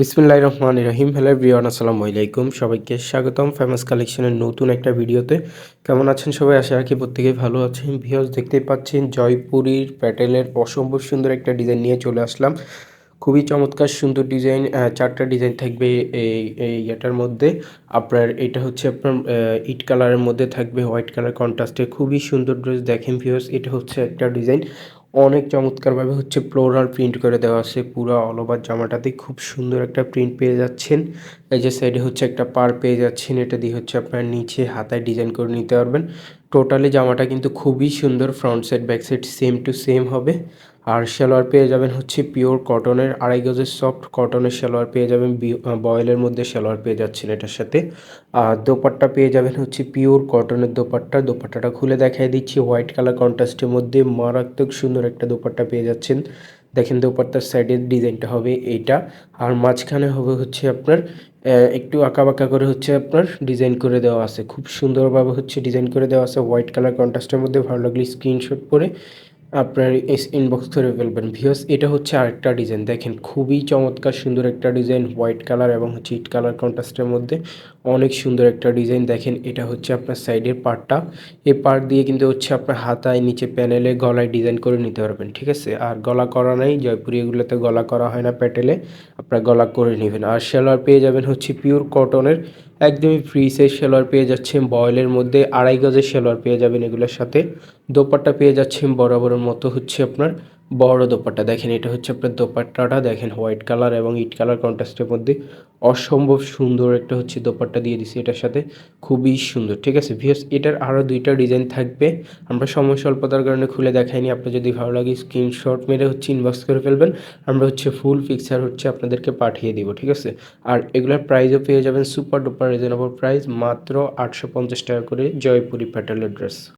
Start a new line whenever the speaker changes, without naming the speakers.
বিসমিল্লাহ রহমান রহিম। হ্যালো বিয়ান আসসালামু আলাইকুম। সবাইকে স্বাগতম ফেমাস কালেকশনের নতুন একটা ভিডিওতে। কেমন আছেন সবাই? আশা রাখি প্রত্যেকেই ভালো আছেন। ভিউজ দেখতেই পাচ্ছেন, জয়পুরীর প্যাটেলের অসম্ভব সুন্দর একটা ডিজাইন নিয়ে চলে আসলাম। খুবই চমৎকার, সুন্দর ডিজাইন চারটা ডিজাইন থাকবে এই ইয়েটার মধ্যে। আপনার, এটা হচ্ছে আপনার ইট কালারের মধ্যে থাকবে, হোয়াইট কালার কন্ট্রাস্টে। খুবই সুন্দর ড্রেস দেখেন ভিউস এটা হচ্ছে একটা ডিজাইন অনেক চমৎকারভাবে হচ্ছে ফ্লোরাল প্রিন্ট করে দেওয়া আছে। পুরো অল ওভার জামাটাতে খুব সুন্দর একটা প্রিন্ট পেয়ে যাচ্ছেন। এই যে সাইডে হচ্ছে একটা পার পেয়ে যাচ্ছেন, এটা দিয়ে হচ্ছে আপনার নিচে হাতায় ডিজাইন করে নিতে পারবেন। টোটালি জামাটা কিন্তু খুবই সুন্দর front side back side same to same হবে। আর সালোয়ার পেয়ে যাবেন হচ্ছে পিওর কটনের আড়াই গজের সফট কটনের সালোয়ার পেয়ে যাবেন বয়েলের মধ্যে সালোয়ার পেয়ে যাচ্ছেন এটার সাথে। আর দোপাট্টা পেয়ে যাবেন হচ্ছে পিওর কটনের দোপাট্টা। দোপাট্টাটা খুলে দেখাই দিচ্ছি হোয়াইট কালার কন্ট্রাস্টের মধ্যে মারাত্মক সুন্দর একটা দোপাট্টা পেয়ে যাচ্ছেন। দেখেন দোপাট্টার সাইডের ডিজাইনটা হবে এইটা। আর মাঝখানে হবে হচ্ছে আপনার একটু বাঁকা করে হচ্ছে আপনার ডিজাইন করে দেওয়া আছে। খুব সুন্দরভাবে হচ্ছে ডিজাইন করে দেওয়া আছে। হোয়াইট কালার কন্ট্রাস্টের মধ্যে ভালো লাগলে স্ক্রিনশট করে আপনার এস ইনবক্স করে ফেলবেন। ভিওস এটা হচ্ছে আরেকটা ডিজাইন দেখেন, খুবই চমৎকার, সুন্দর একটা ডিজাইন হোয়াইট কালার এবং হচ্ছে ইট কালার কন্ট্রাস্টের মধ্যে অনেক সুন্দর একটা ডিজাইন দেখেন, এটা হচ্ছে আপনার সাইডের পার্টটা এই পার্ট দিয়ে কিন্তু হচ্ছে আপনার হাতায় নিচে প্যানেলে গলায় ডিজাইন করে নিতে পারবেন, ঠিক আছে? আর গলা করা নাই, জয়পুরি এগুলোতে গলা করা হয় না প্যাটেলে। আপনার গলা করে নেবেন। আর সেলার পেয়ে যাবেন হচ্ছে পিওর কটনের একদমই ফ্রি সাইজ সেলোয়ার পেয়ে যাচ্ছেন। বয়েলের মধ্যে আড়াই গজের সেলোয়ার পেয়ে যাবেন এগুলোর সাথে। দোপাট্টা পেয়ে যাচ্ছেন বরাবরের মতো হচ্ছে আপনার। বড় দোপাট্টা। দেখেন, এটা হচ্ছে আপনার দোপাট্টাটা। দেখেন, হোয়াইট কালার এবং ইট কালার কন্ট্রাস্টের মধ্যে অসম্ভব সুন্দর একটা হচ্ছে দোপাট্টা দিয়ে দিছি এটার সাথে। খুবই সুন্দর, ঠিক আছে? ভিএস এটার আরও দুইটা ডিজাইন থাকবে। আমরা সময় স্বল্পতার কারণে খুলে দেখাইনি। আপনার যদি ভালো লাগে স্ক্রিনশট মেরে হচ্ছে ইনবক্স করে ফেলবেন। আমরা হচ্ছে ফুল পিকচার হচ্ছে আপনাদেরকে পাঠিয়ে দিব, ঠিক আছে? আর এগুলোর প্রাইসও পেয়ে যাবেন সুপার ডুপার রিজনেবল প্রাইস মাত্র আটশো পঞ্চাশ টাকা করে জয়পুরি প্যাটেলের ড্রেস